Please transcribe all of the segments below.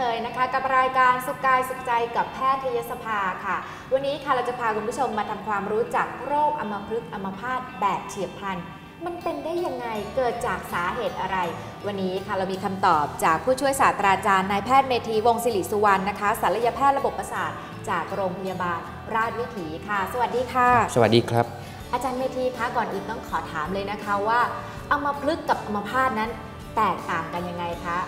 เช่นเคยนะคะ กับรายการสุขกายสุขใจกับแพทยสภาค่ะ วันนี้ค่ะเราจะพาคุณผู้ชมมาทำความรู้จักโรคอัมพฤกษ์อัมพาตแบบเฉียบพลัน มันเป็นได้ยังไงเกิดจากสาเหตุอะไร วันนี้ค่ะเรามีคำตอบจากผู้ช่วยศาสตราจารย์นายแพทย์เมธีวงศิริสุวรรณนะคะศัลยแพทย์ระบบประสาทจากโรงพยาบาลราชวิถีค่ะ สวัสดีค่ะ สวัสดีครับ อาจารย์เมธีคะก่อนอื่นต้องขอถามเลยนะคะว่าอัมพฤกษ์กับอัมพาตนั้นแตกต่างกันยังไงคะ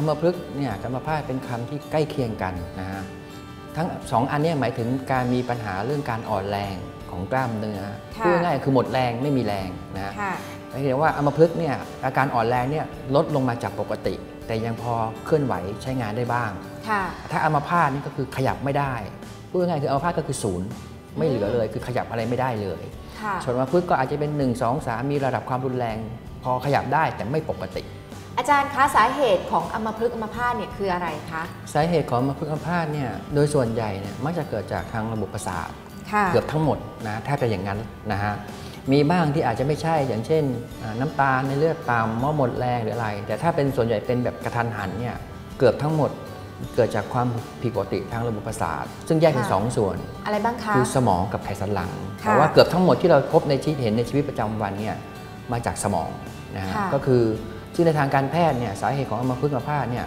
อัมพฤกษ์เนี่ยกับอัมพาตเป็นคำที่ใกล้เคียงกันนะฮะทั้งสองอันเนี้หมายถึงการมีปัญหาเรื่องการอ่อนแรงของกล้ามเนื้อค่ะพูดง่ายๆคือหมดแรงไม่มีแรงนะฮะค่ะหมายถึงว่าอัมพฤกษ์เนี่ยอาการอ่อนแรงเนี่ยลดลงมาจากปกติ แต่ยังพอเคลื่อนไหวใช้งานได้บ้างค่ะถ้าอัมพาตนี่ก็คือขยับไม่ได้พูดง่ายๆคืออัมพาตก็คือศูนย์ไม่เหลือเลยคือขยับอะไรไม่ได้เลยค่ะส่วนอัมพฤกษ์ก็อาจจะเป็น 1 2 3 มีระดับความรุนแรง พอขยับได้แต่ไม่ปกติ อาจารย์คะสาเหตุของอัมพฤกษ์อัมพาตเนี่ยคืออะไรคะสาเหตุของอัมพฤกษ์อัมพาตเนี่ยโดยส่วนใหญ่เนี่ยมักจะเกิดจากทางระบบประสาทค่ะเกือบทั้งหมดนะแทบจะอย่างนั้นนะฮะมีบ้างที่อาจจะไม่ใช่อย่างเช่นอ่าน้ำตาลในเลือดต่ำมอหมดแรงหรืออะไร แต่ถ้าเป็นส่วนใหญ่เป็นแบบกระทันหันเนี่ยเกือบทั้งหมดเกิดจากความผิดปกติทางระบบประสาท ซึ่งแยกเป็นค่ะสองส่วน อะไรบ้างคะ คือสมองกับไขสันหลังค่ะแต่ว่าเกือบทั้งหมดที่เราพบในชีวิตเห็นในชีวิตประจำวันเนี่ยมาจากสมองนะฮะค่ะก็คือ ซึ่งในทางการแพทย์เนี่ยสาเหตุของอัมพฤกษ์อัมพาตเนี่ย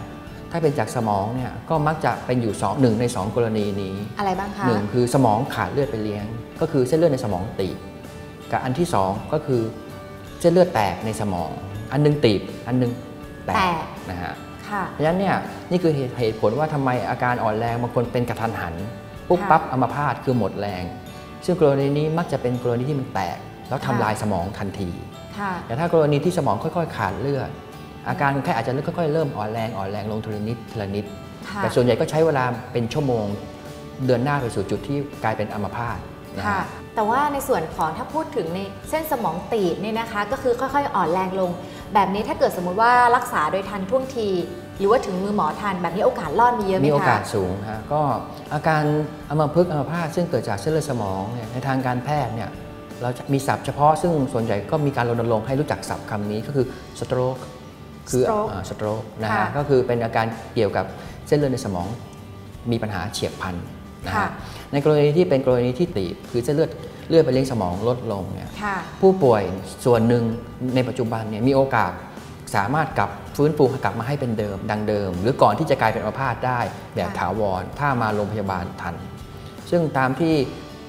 ถ้าเป็นจากสมองเนี่ยก็มักจะเป็นอยู่สองหนึ่งในสองกรณีนี้อะไรบ้างคะหนึ่งคือสมองขาดเลือดไปเลี้ยง ก็คือเส้นเลือดในสมองตีบกับอันที่สองก็คือเส้นเลือดแตกในสมอง อันหนึงตีบอันหนึงแตแตกกนะฮะค่ะเพราะฉะนั้นเนี่ยนี่คือเหตุเหตุผลว่าทำไมอาการอ่อนแรงบางคนเป็นกระทันหันปุ๊บค่ะปั๊บอัมพาตคือหมดแรง ซึ่งกรณีนี้มักจะเป็นกรณีที่มันแตก แล้วทำค่ะลายสมองทันทีค่ะ แต่ถ้ากรณีที่สมองค่อย ๆ ขาดเลือด อาการคนไข้อาจจะค่อยๆเริ่มอ่อนแรงอ่อนแรงลงทีละนิดทีละนิดค่ะแต่ส่วนใหญ่ก็ใช้เวลาเป็นชั่วโมง เดินหน้าไปสู่จุดที่กลายเป็นอัมพาตนะค่ะฮะแต่ว่าในส่วนของถ้าพูดถึงในเส้นสมองตีบเนี่ยนะคะ ก็คือค่อยๆ อ่อนแรงลง แบบนี้ถ้าเกิดสมมุติว่ารักษาโดยทันท่วงที หรือว่าถึงมือหมอทันแบบนี้โอกาสรอดมีเยอะไหมมีคะโอกาสสูงฮะก็อาการอัมพฤกษ์อัมพาตซึ่งเกิดจากเส้นเลือดสมองเนี่ยในทางการแพทย์เนี่ย เราจะมีศัพท์เฉพาะซึ่งส่วนใหญ่ก็มีการรณรงค์ให้รู้จักศัพท์คำนี้ก็คือ stroke คือ stroke สโตรกนะค่ะฮะก็คือเป็นอาการเกี่ยวกับเส้นเลือดในสมองมีปัญหาเฉียบพลันนะค่ะฮะในกรณีที่เป็นกรณีที่ตีบคือเส้นเลือดเลือดไปเลี้ยงสมองลดลงเนี่ยค่ะผู้ป่วยส่วนหนึ่งในปัจจุบันเนี่ยมีโอกาสสามารถกลับฟื้นฟูกลับมาให้เป็นเดิม ดังเดิม หรือก่อนที่จะกลายเป็นอัมพาตได้แบบค่ะถาวร ถ้ามาโรงพยาบาลทัน ซึ่งตามที่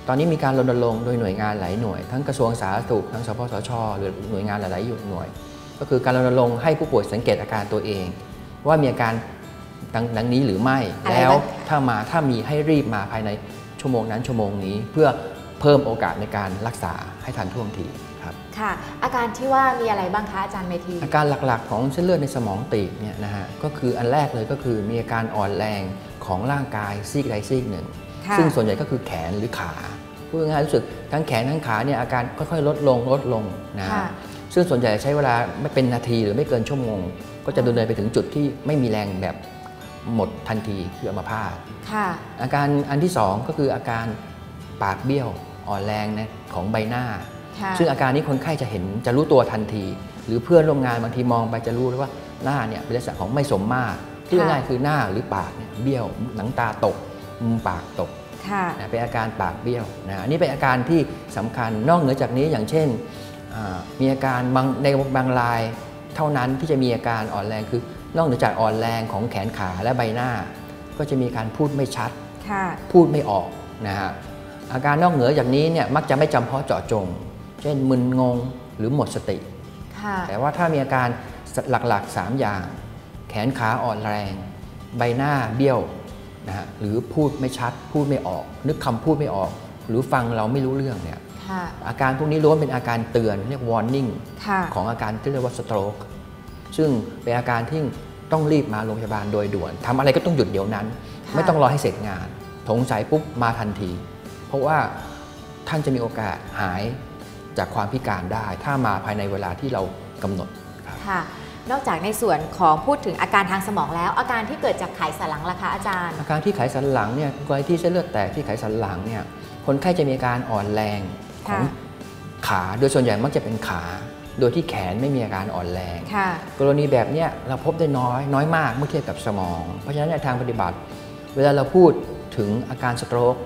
ตอนนี้มีการรณรงค์โดยหน่วยงานหลายหน่วย ทั้งกระทรวงสาธารณสุขทั้งสปสช หรือหน่วยงานหลายๆหน่วย ก็คือการรณรงค์ให้ผู้ป่วยสังเกตอาการตัวเอง ว่ามีอาการดังดังนี้หรือไม่อะไรแล้วบ้างถ้ามาถ้ามีให้รีบมาภายในชั่วโมงนั้นชั่วโมงนี้เพื่อเพิ่มโอกาสในการรักษาให้ทันท่วงทีครับค่ะ อาการที่ว่ามีอะไรบ้างคะอาจารย์เมธีอาการหลักๆ ของเส้นเลือดในสมองตีบเนี่ยนะฮะก็คืออันแรกเลยก็คือมีอาการอ่อนแรงของร่างกายซีกใดซีกหนึ่งค่ะ ซึ่งส่วนใหญ่ก็คือแขนหรือขาพูดง่ายๆรู้สึกทั้งแขนทั้งขาเนี่ยอาการค่อยๆ ลดลงลดลงนะฮะค่ะซึ่งส่วนใหญ่ใช้เวลาไม่เป็นนาทีหรือไม่เกินชั่วโมง ก็จะดำเนินไปถึงจุดที่ไม่มีแรงแบบหมดทันทีคืออัมพาตค่ะอาการอันที่สองก็คืออาการปากเบี้ยวอ่อนแรงนะของใบหน้าค่ะซึ่งอาการนี้คนไข้จะเห็นจะรู้ตัวทันที หรือเพื่อนร่วมงานบางทีมองไปจะรู้เลยว่าหน้าเนี่ยเป็นลักษณะของไม่สมมาตรที่ค่ะง่ายๆคือหน้าหรือปากเนี่ยเบี้ยวหนังตาตกมุม ปากตกค่ะนะเป็นอาการปากเบี้ยวนะอันนี้เป็นอาการที่สำคัญนอกเหนือจากนี้อย่างเช่นอ่ามีอาการบางในบางรายเท่านั้นที่จะมีอาการอ่อนแรงคือนอกเหนือจากอ่อนแรงของแขนขาและใบหน้า ก็จะมีการพูดไม่ชัดค่ะพูดไม่ออกนะฮะอาการนอกเหนือจากนี้เนี่ยมักจะไม่จำเพาะเจาะจง เช่นมึนงงหรือหมดสติค่ะแต่ว่าถ้ามีอาการหลักๆ 3 อย่าง แขนขาอ่อนแรง ใบหน้าเบี้ยว นะฮะหรือพูดไม่ชัดพูดไม่ออก นึกคำพูดไม่ออก หรือฟังเราไม่รู้เรื่องเนี่ยค่ะอาการพวกนี้ล้วนเป็นอาการเตือนเรียก warning ค่ะของอาการที่เรียกว่า stroke ซึ่งเป็นอาการที่ต้องรีบมาโรงพยาบาลโดยด่วนทำอะไรก็ต้องหยุดเดี๋ยวนั้นค่ะไม่ต้องรอให้เสร็จงานสงสัยปุ๊บมาทันที เพราะว่าท่านจะมีโอกาสหายจากความพิการได้ ถ้ามาภายในเวลาที่เรากำหนดครับค่ะ นอกจากในส่วนของพูดถึงอาการทางสมองแล้ว อาการที่เกิดจากไขสันหลังล่ะคะอาจารย์ อาการที่ไขสันหลังเนี่ยกรณีที่เส้นเลือดแตกที่ไขสันหลังเนี่ยคนไข้จะมีอาการอ่อนแรงของค่ะขาโดยส่วนใหญ่มักจะเป็นขา โดยที่แขนไม่มีอาการอ่อนแรงค่ะกรณีแบบเนี้ยเราพบได้น้อยน้อยมากเมื่อเทียบกับสมอง เพราะฉะนั้นในทางปฏิบัติ เวลาเราพูดถึงอาการสโตรก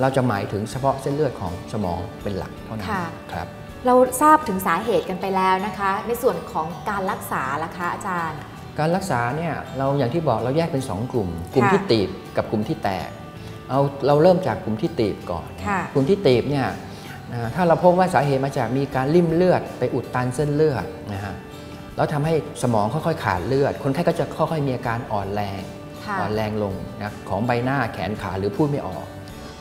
เราจะหมายถึงเฉพาะเส้นเลือดของสมองเป็นหลักเท่านั้นค่ะครับ เราทราบถึงสาเหตุกันไปแล้วนะคะ ในส่วนของการรักษาล่ะคะอาจารย์ การรักษาเนี่ยเราอย่างที่บอกเราแยกเป็น 2 กลุ่ม กลุ่มค่ะที่ตีบกับกลุ่มที่แตกเอาเราเริ่มจากกลุ่มที่ตีบก่อนค่ะกลุ่มที่ตีบเนี่ยนะถ้าเราพบว่าสาเหตุมาจากมีการริ่มเลือดไปอุดตันเส้นเลือดนะฮะแล้วทำให้สมองค่อยๆขาดเลือด คนไข้ก็จะค่อยๆมีอาการอ่อนแรงค่ะอ่อนแรงลงนะของใบหน้าแขนขาหรือพูดไม่ออก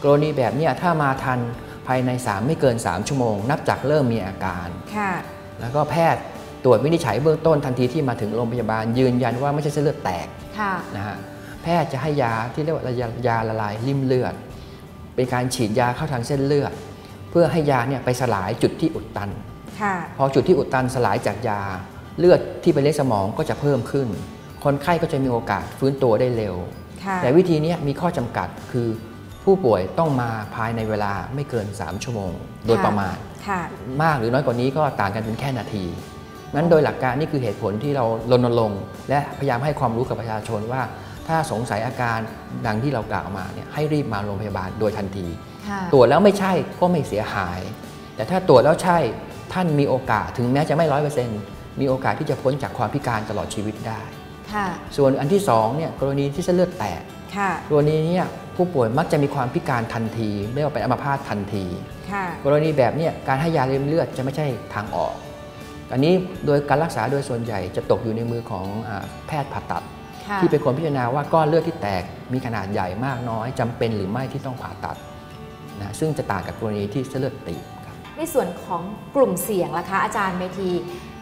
กรณีแบบเนี้ยถ้ามาทัน ภายใน 3 ไม่เกิน 3 ชั่วโมง นับจากเริ่มมีอาการค่ะแล้วก็แพทย์ตรวจวินิจฉัยเบื้องต้นทันทีที่มาถึงโรงพยาบาล ยืนยันว่าไม่ใช่เส้นเลือดแตกค่ะนะฮะแพทย์จะให้ยาที่เรียกว่ายายาละลายริ่มเลือด เป็นการฉีดยาเข้าทางเส้นเลือด เพื่อให้ยาเนี่ยไปสลายจุดที่อุดตันค่ะพอจุดที่อุดตันสลายจากยา เลือดที่ไปเลี้ยงสมองก็จะเพิ่มขึ้น คนไข้ก็จะมีโอกาสฟื้นตัวได้เร็วค่ะแต่วิธีเนี้ยมีข้อจำกัดคือ ผู้ป่วยต้องมาภายในเวลาไม่เกิน 3 ชั่วโมง โดยประมาณค่ะมากหรือน้อยกว่านี้ก็ต่างกันเป็นแค่นาทีงั้นโดยหลักการนี่คือเหตุผลที่เรารณรงค์และพยายามให้ความรู้กับประชาชนว่า ถ้าสงสัยอาการดังที่เรากล่าวมาเนี่ยให้รีบมาโรงพยาบาลโดยทันทีค่ะตรวจแล้วไม่ใช่ก็ไม่เสียหาย แต่ถ้าตรวจแล้วใช่ท่านมีโอกาสถึงแม้จะไม่ร้อยเปอร์เซ็นต์มีโอกาสที่จะพ้นจากความพิการตลอดชีวิตได้ค่ะส่วนอันที่สองเนี่ยกรณีที่เส้นเลือดแตกค่ะกรณีเนี้ ผู้ป่วยมักจะมีความพิการทันทีเรียกว่าเป็นอัมพาตทันทีค่ะกรณีแบบเนี้ยการให้ยาเลี้ยงเลือดจะไม่ใช่ทางออก อันนี้โดยการรักษาโดยส่วนใหญ่จะตกอยู่ในมือของอาแพทย์ผ่าตัดค่ะที่เป็นคนพิจารณาว่าก้อนเลือดที่แตกมีขนาดใหญ่มากน้อยจำเป็นหรือไม่ที่ต้องผ่าตัดนะซึ่งจะต่างกับกรณีที่เส้นเลือดตีบครับในส่วนของกลุ่มเสี่ยงล่ะคะอาจารย์เมธี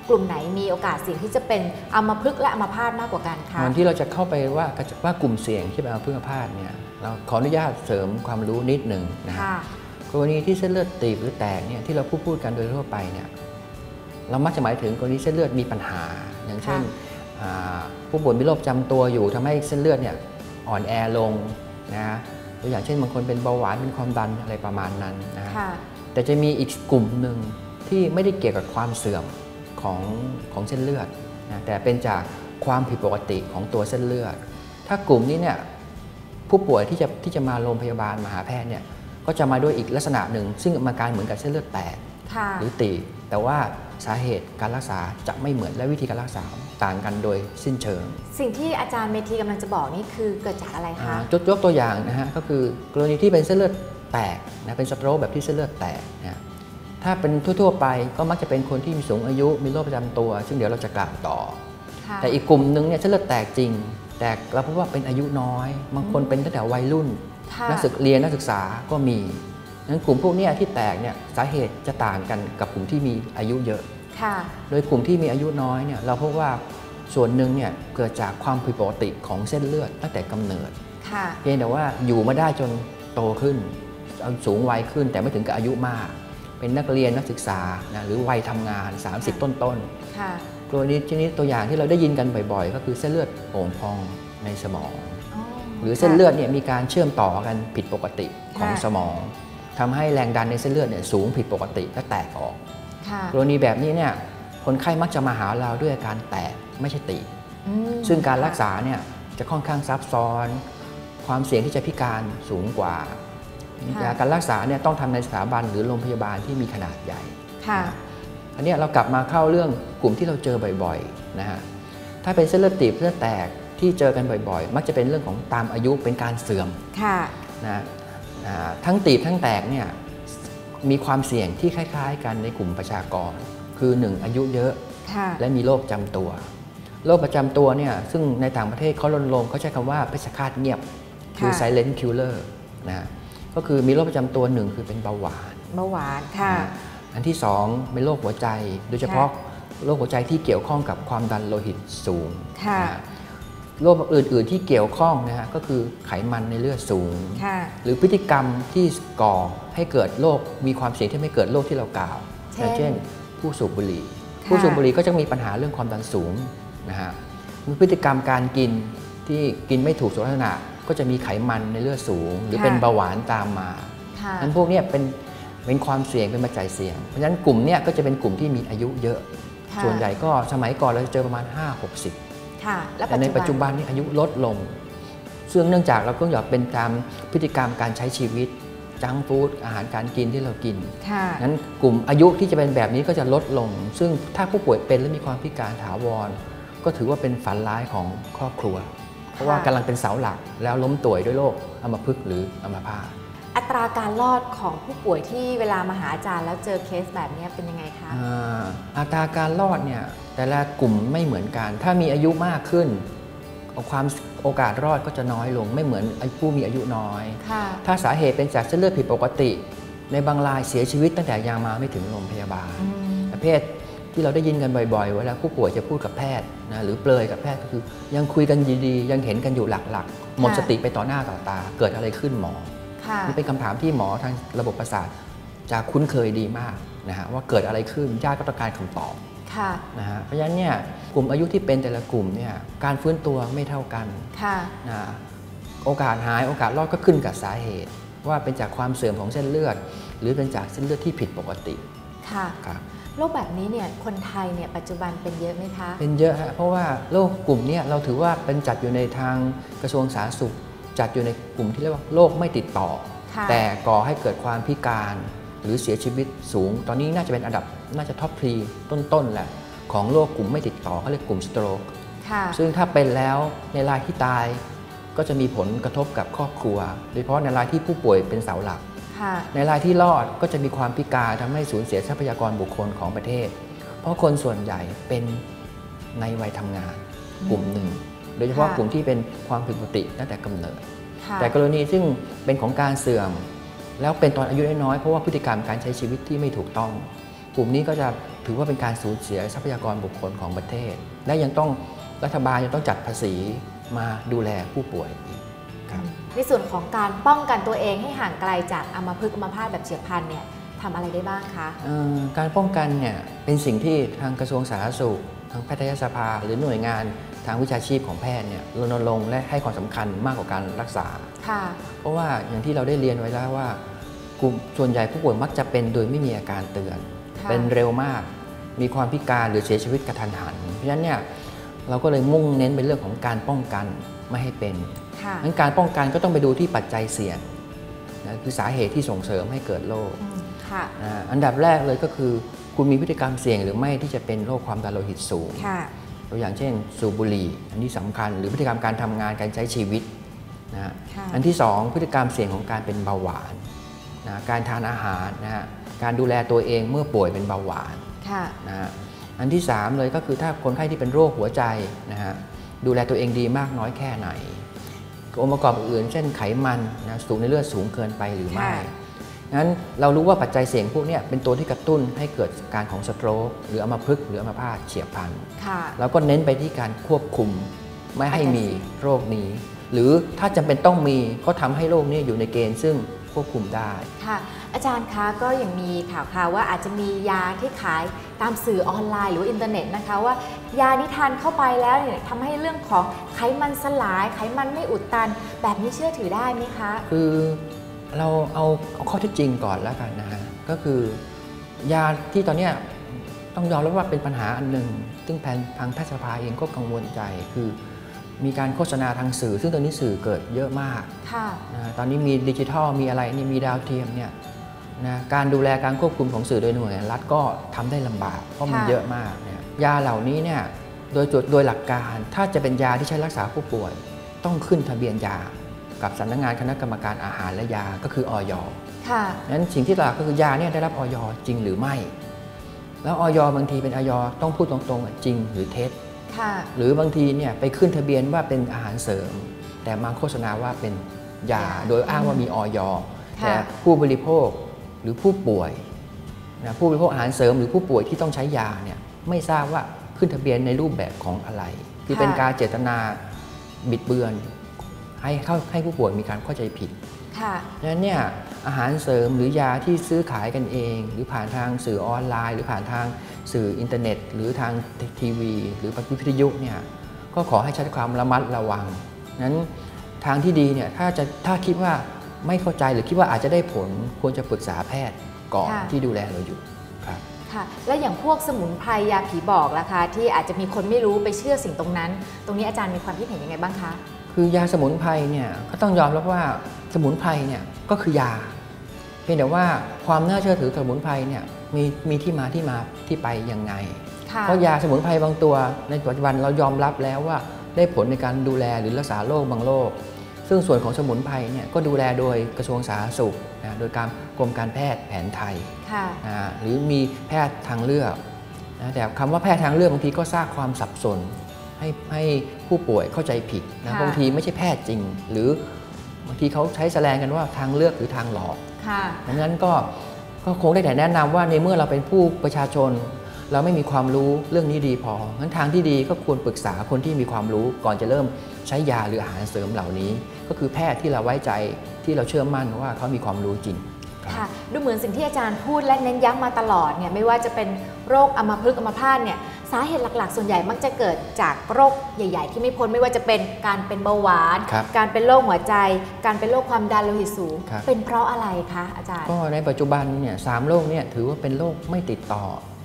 กลุ่มไหนมีโอกาสเสี่ยงที่จะเป็นอัมพฤกษ์และอัมพาตมากกว่ากันคะก่อนที่เราจะเข้าไปว่าว่ากลุ่มเสี่ยงที่เป็นอัมพฤกษ์อัมพาตเนี่ย เราขออนุญาตเสริมความรู้นิดหนึ่งนะฮะค่ะกรณีที่เส้นเลือดตีบหรือแตกเนี่ยที่เราพูดพูดกันโดยทั่วไปเนี่ยเรามักจะหมายถึงกรณีเส้นเลือดมีปัญหา อย่างเช่นอ่าผู้ป่วยมีโรคประจำตัวอยู่ทำให้เส้นเลือดเนี่ยอ่อนแอลงนะตัวอย่างเช่นบางคนเป็นเบาหวานเป็นความดันอะไรประมาณนั้นนะค่ะแต่จะมีอีกกลุ่มหนึ่งที่ไม่ได้เกี่ยวกับความเสื่อมของของเส้นเลือดนะแต่เป็นจากความผิดปกติของตัวเส้นเลือด ถ้ากลุ่มนี้เนี่ย ผู้ป่วยที่จะที่จะมาโรงพยาบาลมาหาแพทย์เนี่ยก็จะมาด้วยอีกลักษณะหนึ่ง ซึ่งอาการเหมือนกับเส้นเลือดแตกค่ะหรือตีบแต่ว่าสาเหตุการรักษาจะไม่เหมือนและวิธีการรักษาต่างกันโดยสิ้นเชิง สิ่งที่อาจารย์เมธีกำลังจะบอกนี่คือเกิดจากอะไรอ่าคะยกยกตัวอย่างนะฮะก็คือกรณีที่เป็นเส้นเลือดแตกนะเป็นสโตรกแบบที่เส้นเลือดแตกนะถ้าเป็นทั่วๆไปก็มักจะเป็นคนที่มีสูงอายุมีโรคประจำตัว ซึ่งเดี๋ยวเราจะกล่าวต่อค่ะแต่อีกกลุ่มหนึ่งเนี่ยเส้นเลือดแตกจริง แต่เราพบว่าเป็นอายุน้อย บางคนเป็นตั้งแต่วัยรุ่นค่ะนักศึกเรียนนักศึกษาก็มีงั้นกลุ่มพวกเนี้ยที่แตกเนี่ยสาเหตุจะต่างกันกับกลุ่มที่มีอายุเยอะค่ะโดยกลุ่มที่มีอายุน้อยเนี่ยเราพบว่าส่วนหนึ่งเนี่ยเกิดจากความผิดปกติของเส้นเลือดตั้งแต่กำเนิดค่ะเพียงแต่ว่าอยู่มาได้จนโตขึ้นเอาสูงวัยขึ้นแต่ไม่ถึงกับอายุมาก เป็นนักเรียนนักศึกษานะหรือวัยทำงาน 30 ต้นค่ะๆ กรณีชนิดตัวอย่างที่เราได้ยินกันบ่อยๆ ก็คือเส้นเลือดโป่งพองในสมองอ๋อหรือเส้นเลือดเนี่ยมีการเชื่อมต่อกันผิดปกติของค่ะสมองทำให้แรงดันในเส้นเลือดเนี่ยสูงผิดปกติและแตกออกค่ะกรณีแบบนี้เนี่ยคนไข้มักจะมาหาเราด้วยอาการแตกไม่ใช่ตีบอืมซึ่งการรักษาเนี่ยจะค่อนข้างซับซ้อน ความเสี่ยงที่จะพิการสูงกว่าการรักษาเนี่ยต้องทำในสถาบันหรือโรงพยาบาลที่มีขนาดใหญ่ค่ะ อันเนี้ยเรากลับมาเข้าเรื่องกลุ่มที่เราเจอบ่อยๆนะฮะถ้าเป็นเส้นเลือดตีบเส้นเลือดแตกที่เจอกันบ่อยๆ มักจะเป็นเรื่องของตามอายุเป็นการเสื่อมค่ะนะอ่าทั้งตีบทั้งแตกเนี่ยมีความเสี่ยงที่คล้ายๆ กันในกลุ่มประชากร คือ 1 อายุเยอะค่ะและมีโรคประจำตัวโรคประจำตัวเนี่ยซึ่งในต่างประเทศเขารณรงค์เขาใช้คำว่าเพชฌฆาตเงียบ คือค่ะ silent killer นะฮะก็คือมีโรคประจำตัวหนึ่งคือเป็นเบาหวานเบาหวานค่ะนะ อันที่สองเป็นโรคหัวใจ โดยเฉพาะโรคหัวใจที่เกี่ยวข้องกับความดันโลหิตสูงค่ะนะฮะโรคอื่น ๆ ที่เกี่ยวข้องนะฮะก็คือไขมันในเลือดสูงค่ะหรือพฤติกรรมที่ก่อให้เกิดโรคมีความเสี่ยงที่ไม่เกิดโรคที่เรากล่าว เช่นอย่างเช่นผู้สูบบุหรี่ค่ะผู้สูบบุหรี่ก็จะมีปัญหาเรื่องความดันสูงนะฮะมีพฤติกรรมการกินที่กินไม่ถูกสุขลักษณะก็จะมีไขมันในเลือดสูง หรือเป็นเบาหวานตามมาค่ะนั้นพวกเนี้ยเป็น เป็นความเสี่ยงเป็นปัจจัยเสี่ยง เพราะฉะนั้นกลุ่มเนี้ยก็จะเป็นกลุ่มที่มีอายุเยอะค่ะส่วนใหญ่ก็สมัยก่อนเราจะเจอประมาณ 5-60ค่ะแล้วแต่ในปัจจุบันนี้อายุลดลง ซึ่งเนื่องจากเราก็อยากเป็นตามพฤติกรรมการใช้ชีวิตจังฟู้ดอาหารการกินที่เรากินค่ะงั้นกลุ่มอายุที่จะเป็นแบบนี้ก็จะลดลง ซึ่งถ้าผู้ป่วยเป็นและมีความพิการถาวร ก็ถือว่าเป็นฝันร้ายของครอบครัว เพราะว่ากำลังเป็นเสาหลักแล้วล้มป่วยด้วยโรคอัมพฤกษ์หรืออัมพาต อัตราการรอดของผู้ป่วยที่เวลามาหาอาจารย์แล้วเจอเคสแบบนี้เป็นยังไงคะอ่าอัตราการรอดเนี่ยแต่ละกลุ่มไม่เหมือนกัน ถ้ามีอายุมากขึ้นความโอกาสรอดก็จะน้อยลง ไม่เหมือนผู้มีอายุน้อยค่ะถ้าสาเหตุเป็นจากเส้นเลือดผิดปกติ ในบางรายเสียชีวิตตั้งแต่ยังมาไม่ถึงโรงพยาบาลอืมประเภทที่เราได้ยินกันบ่อยๆ เวลาผู้ป่วยจะพูดกับแพทย์นะหรือเปลยกับแพทย์ก็คือ ยังคุยกันดีๆ ยังเห็นกันอยู่หลักๆ หมดค่ะสติไปต่อหน้าต่อตา เกิดอะไรขึ้นหมอ ค่ะนี่เป็นคำถามที่หมอทางระบบประสาทจะคุ้นเคยดีมากนะฮะว่าเกิดอะไรขึ้นญาติก็ต้องการคำตอบค่ะนะฮะเพราะฉะนั้นเนี่ยกลุ่มอายุที่เป็นแต่ละกลุ่มเนี่ยการฟื้นตัวไม่เท่ากันค่ะนะโอกาสหายโอกาสรอดก็ขึ้นกับสาเหตุ ว่าเป็นจากความเสื่อมของเส้นเลือด หรือเป็นจากเส้นเลือดที่ผิดปกติค่ะครับโรคแบบนี้เนี่ยคนไทยเนี่ยปัจจุบันเป็นเยอะไหมคะ เป็นเยอะฮะเพราะว่าโรคกลุ่มเนี้เราถือว่าเป็นจัดอยู่ในทางกระทรวงสาธารณสุข จัดอยู่ในกลุ่มที่เรียกว่าโรคไม่ติดต่อค่ะแต่ก่อให้เกิดความพิการ หรือเสียชีวิตสูง ตอนนี้น่าจะเป็นอันดับน่าจะท็อปทรีต้นๆแหละของโรคกลุ่มไม่ติดต่อเขาเรียกกลุ่มสโตรกค่ะซึ่งถ้าเป็นแล้วในรายที่ตายก็จะมีผลกระทบกับครอบครัว โดยเฉพาะในรายที่ผู้ป่วยเป็นเสาหลักค่ะในรายที่รอดก็จะมีความพิการทำให้สูญเสียทรัพยากรบุคคลของประเทศ เพราะคนส่วนใหญ่เป็นในวัยทำงานอืมกลุ่มหนึ่ง โดยเฉพาะค่ะกลุ่มที่เป็นความผิดปกติตั้งแต่กำเนิดค่ะแต่กรณีซึ่งเป็นของการเสื่อม แล้วเป็นตอนอายุน้อยๆเพราะว่าพฤติกรรมการใช้ชีวิตที่ไม่ถูกต้อง กลุ่มนี้ก็จะถือว่าเป็นการสูญเสียทรัพยากรบุคคลของประเทศ และยังต้องรัฐบาลยังต้องจัดภาษีมาดูแลผู้ป่วยอีกครับในส่วนของการป้องกันตัวเองให้ห่างไกลจากอัมพฤกษ์อัมพาตแบบเฉียบพลันเนี่ยทำอะไรได้บ้างคะเอ่อการป้องกันเนี่ยเป็นสิ่งที่ทางกระทรวงสาธารณสุข ทางแพทยสภาหรือหน่วยงาน ทางวิชาชีพของแพทย์เนี่ยรณรงค์และให้ความสำคัญมากกว่าการรักษาค่ะเพราะว่าอย่างที่เราได้เรียนไว้แล้วว่ากลุ่มส่วนใหญ่ผู้ป่วยมักจะเป็นโดยไม่มีอาการเตือนค่ะเป็นเร็วมาก มีความพิการหรือเสียชีวิตกระทันหัน เพราะฉะนั้นเนี่ยเราก็เลยมุ่งเน้นเป็นเรื่องของการป้องกันไม่ให้เป็นค่ะงั้นการป้องกันก็ต้องไปดูที่ปัจจัยเสี่ยงนะคือสาเหตุที่ส่งเสริมให้เกิดโรคอืมค่ะอ่าอันดับแรกเลยก็คือ คุณมีพฤติกรรมเสี่ยงหรือไม่ที่จะเป็นโรคความดันโลหิตสูงค่ะ ตัวอย่างเช่น สูบบุหรี่ อันนี้สำคัญ หรือพฤติกรรมการทำงานการใช้ชีวิตนะฮะค่ะอันที่ 2 พฤติกรรมเสี่ยงของการเป็นเบาหวานนะการทานอาหารนะฮะการดูแลตัวเองเมื่อป่วยเป็นเบาหวานค่ะนะฮะอันที่ 3 เลยก็คือถ้าคนไข้ที่เป็นโรคหัวใจนะฮะดูแลตัวเองดีมากน้อยแค่ไหนองค์ประกอบอื่นเช่นไขมันนะสูงในเลือดสูงเกินไปหรือไม่ ค่ะงั้นเรารู้ว่าปัจจัยเสี่ยงพวกเนี้ยเป็นตัวที่กระตุ้นให้เกิดการของสโตรกหรืออัมพฤกษ์หรืออัมพาตเฉียบพลันค่ะเราก็เน้นไปที่การควบคุมไม่ให้มีโรคนี้ หรือถ้าจำเป็นต้องมีก็ทำให้โรคนี้อยู่ในเกณฑ์ซึ่งควบคุมได้ค่ะ อาจารย์คะก็ยังมีข่าวข่าวว่าอาจจะมียาที่ขายตามสื่อออนไลน์หรือว่าอินเทอร์เน็ตนะคะว่ายานี้ทานเข้าไปแล้วเนี่ยทำให้เรื่องของไขมันสลาย ไขมันไม่อุดตัน แบบนี้เชื่อถือได้ไหมคะ คือ เราเอาเอาข้อเท็จจริงก่อนแล้วกันนะฮะก็คือยาที่ตอนเนี้ยต้องยอมรับว่าเป็นปัญหาอันหนึ่งซึ่งแพนทางแพทยสภาเองก็กังวลใจคือ มีการโฆษณาทางสื่อ ซึ่งตอนนี้สื่อเกิดเยอะมากค่ะนะตอนนี้มีดิจิทัลมีอะไรนี่มีดาวเทียมเนี่ยนะการดูแลการควบคุมของสื่อโดยหน่วยรัฐก็ทำได้ลำบากเพราะมันเยอะมากเนี่ยยาเหล่านี้เนี่ยโดยจุดโดยหลักการถ้าจะเป็นยาที่ใช้รักษาผู้ป่วย ต้องขึ้นทะเบียนยา กับสำนักงานคณะกรรมการอาหารและยาก็คือออยค่ะนั้นสิ่งที่หลักก็คือยาเนี่ยได้รับออยจริงหรือไม่ แล้วออยบางทีเป็นออยต้องพูดตรงๆอะจริงหรือเท็จค่ะหรือบางทีเนี่ยไปขึ้นทะเบียนว่าเป็นอาหารเสริม แต่มาโฆษณาว่าเป็นยายาโดยอ้างว่ามีออยค่ะแต่ผู้บริโภคหรือผู้ป่วยนะผู้บริโภคอาหารเสริมหรือผู้ป่วยที่ต้องใช้ยาเนี่ยไม่ทราบว่าขึ้นทะเบียนในรูปแบบของอะไร คือเป็นการเจตนาบิดเบือน ให้เข้าให้ผู้ป่วยมีการเข้าใจผิดค่ะดังนั้นเนี่ยอาหารเสริมหรือยาที่ซื้อขายกันเอง หรือผ่านทางสื่อออนไลน์ หรือผ่านทางสื่ออินเทอร์เน็ต หรือทางทีวี หรือวิทยุเนี่ยก็ขอให้ใช้ความระมัดระวังนั้นทางที่ดีเนี่ยถ้าจะถ้าคิดว่าไม่เข้าใจหรือคิดว่าอาจจะได้ผลควรจะปรึกษาแพทย์ก่อนค่ะที่ดูแลเราอยู่ครับค่ะแล้วอย่างพวกสมุนไพรยาผีบอกล่ะคะที่อาจจะมีคนไม่รู้ไปเชื่อสิ่งตรงนั้น ตรงนี้อาจารย์มีความคิดเห็นยังไงบ้างคะ คือยาสมุนไพรเนี่ยก็ต้องยอมรับว่าสมุนไพรเนี่ยก็คือยา เพียงแต่ว่าความน่าเชื่อถือสมุนไพรเนี่ยมีมีที่มาที่มาที่ไปยังไงค่ะเพราะยาสมุนไพรบางตัวในปัจจุบันเรายอมรับแล้วว่าได้ผลในการดูแลหรือรักษาโรคบางโรคซึ่งส่วนของสมุนไพรเนี่ยก็ดูแลโดยกระทรวงสาธารณสุขนะโดยการกรมการแพทย์แผนไทยค่ะนะหรือมีแพทย์ทางเลือกนะแต่คำว่าแพทย์ทางเลือกบางทีก็สร้างความสับสน ให้ให้ผู้ป่วยเข้าใจผิดนะค่ะบางทีไม่ใช่แพทย์จริง หรือบางทีเขาใช้แสดงกันว่าทางเลือกหรือทางหลอกค่ะดังนั้นก็ก็คงได้แต่แนะนำว่าในเมื่อเราเป็นผู้ประชาชน เราไม่มีความรู้เรื่องนี้ดีพองั้นทางที่ดีก็ควรปรึกษาคนที่มีความรู้ก่อนจะเริ่มใช้ยาหรืออาหารเสริมเหล่านี้ ก็คือแพทย์ที่เราไว้ใจที่เราเชื่อมั่นว่าเขามีความรู้จริง ครับค่ะดูเหมือนสิ่งที่อาจารย์พูดและเน้นย้ำมาตลอดเนี่ยไม่ว่าจะเป็นโรคอัมพฤกษ์อัมพาตเนี่ยสาเหตุหลักๆ ส่วนใหญ่มักจะเกิดจากโรคใหญ่ ๆ ที่ไม่พ้นไม่ว่าจะเป็นการเป็นเบาหวานครับการเป็นโรคหัวใจ การเป็นโรคความดันโลหิตสูงครับเป็นเพราะอะไรคะอาจารย์ ก็ในปัจจุบันเนี่ยสามโรคเนี่ยถือว่าเป็นโรคไม่ติดต่อ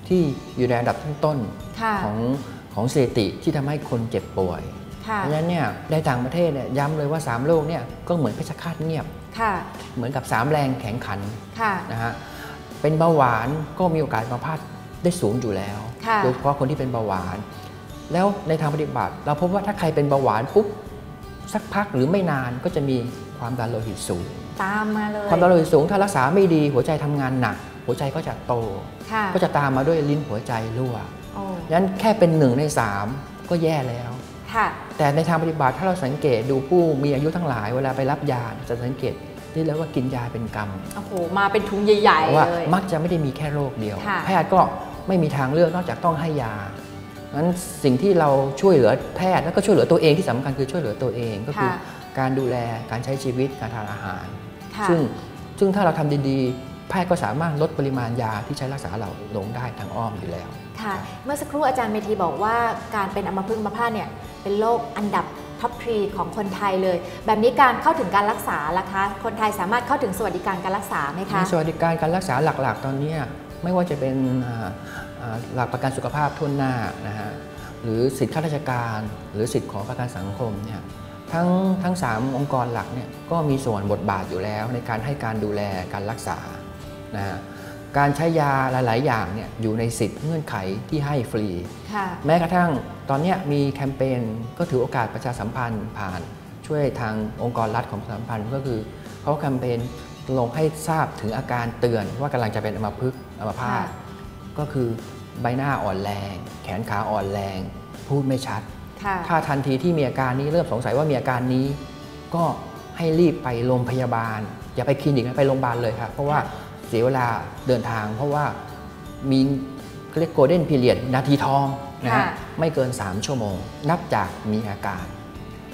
ที่อยู่ในอันดับต้นค่ะๆของของสถิติที่ทำให้คนเจ็บป่วยค่ะเพราะฉะนั้นเนี่ยในต่างประเทศเนี่ยย้ำเลยว่าสามโรคเนี่ยก็เหมือนเพชฌฆาตเงียบค่ะ เหมือนกับสามแรงแข็งขันค่ะนะฮะเป็นเบาหวานก็มีโอกาสมาพลาดได้สูงอยู่แล้วค่ะโดยเฉพาะคนที่เป็นเบาหวาน แล้วในทางปฏิบัติ เราพบว่าถ้าใครเป็นเบาหวานปุ๊บสักพักหรือไม่นานก็จะมีความดันโลหิตสูง ตามมาเลย ความดันโลหิตสูงถ้ารักษาไม่ดีหัวใจทำงานหนัก หัวใจก็จะโตค่ะก็จะตามมาด้วยลิ้นหัวใจรั่วโอ้งั้นแค่เป็นหนึ่งในสามก็แย่แล้วค่ะ แต่ในทางปฏิบัติถ้าเราสังเกตดูผู้มีอายุทั้งหลายเวลาไปรับยาจะสังเกตได้แล้วว่ากินยาเป็นกรรมโอ้โหมาเป็นถุงใหญ่เพราะๆว่าเลยมักจะไม่ได้มีแค่โรคเดียวค่ะแพทย์ก็ไม่มีทางเลือกนอกจากต้องให้ยางั้นสิ่งที่เราช่วยเหลือแพทย์แล้วก็ช่วยเหลือตัวเองที่สำคัญคือช่วยเหลือตัวเองก็คือค่ะการดูแลการใช้ชีวิตการทานอาหารค่ะซึ่งซึ่งถ้าเราทำดีๆ แพทย์ก็สามารถลดปริมาณยาที่ใช้รักษาเราลงได้ทางอ้อมอยู่แล้วค่ะเมื่อสักครู่อาจารย์เมธีบอกว่าการเป็นอัมพฤกษ์อัมพาตเนี่ย เป็นโรคอันดับท็อปทรีของคนไทยเลย แบบนี้การเข้าถึงการรักษาล่ะคะ คนไทยสามารถเข้าถึงสวัสดิการการรักษาไหมคะสวัสดิการการรักษาหลักๆ ตอนเนี้ยไม่ว่าจะเป็นอ่าอ่าหลักประกันสุขภาพทั่วหน้านะฮะหรือสิทธิข้าราชการ หรือสิทธิของประกันสังคมเนี่ยทั้งทั้งสามองค์กรหลักเนี่ยก็มีส่วนบทบาทอยู่แล้ว ในการให้การดูแลการรักษานะฮะการใช้ยาหลาย ๆ อย่างเนี่ยอยู่ในสิทธิเงื่อนไขที่ให้ฟรีค่ะแม้กระทั่ง ตอนเนี้ยมีแคมเปญก็ถือโอกาสประชาสัมพันธ์ผ่านช่วยทางองค์กรรัฐของประชาสัมพันธ์ก็คือเขาแคมเปญลงให้ทราบถึงอาการเตือนว่ากำลังจะเป็นอัมพฤกษ์อัมพาตค่ะก็คือใบหน้าอ่อนแรง แขนขาอ่อนแรง พูดไม่ชัดค่ะถ้าทันทีที่มีอาการนี้เริ่มสงสัยว่ามีอาการนี้ ก็ให้รีบไปโรงพยาบาล อย่าไปคลินิกนะไปโรงพยาบาลเลยครับเพราะว่าเสียเวลาเดินทาง เพราะว่ามีเขาเรียกโกลเด้นพีเรียดนาทีทอง นะฮะค่ะไม่เกิน 3 ชั่วโมง นับจากมีอาการ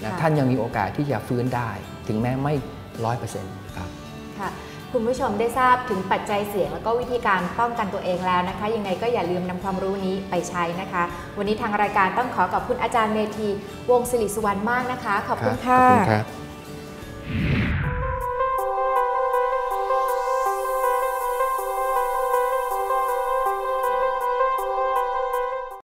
นะค่ะท่านยังมีโอกาสที่จะฟื้นได้ ถึงแม้ไม่ร้อยเปอร์เซ็นต์ครับค่ะคุณผู้ชมได้ทราบถึงปัจจัยเสี่ยง แล้วก็วิธีการป้องกันตัวเองแล้วนะคะ ยังไงก็อย่าลืมนำความรู้นี้ไปใช้นะคะ วันนี้ทางรายการต้องขอขอบคุณอาจารย์เมธีวงศ์ศิริสุวรรณมากนะคะ ขอบคุณขค่ะอบคุณครับ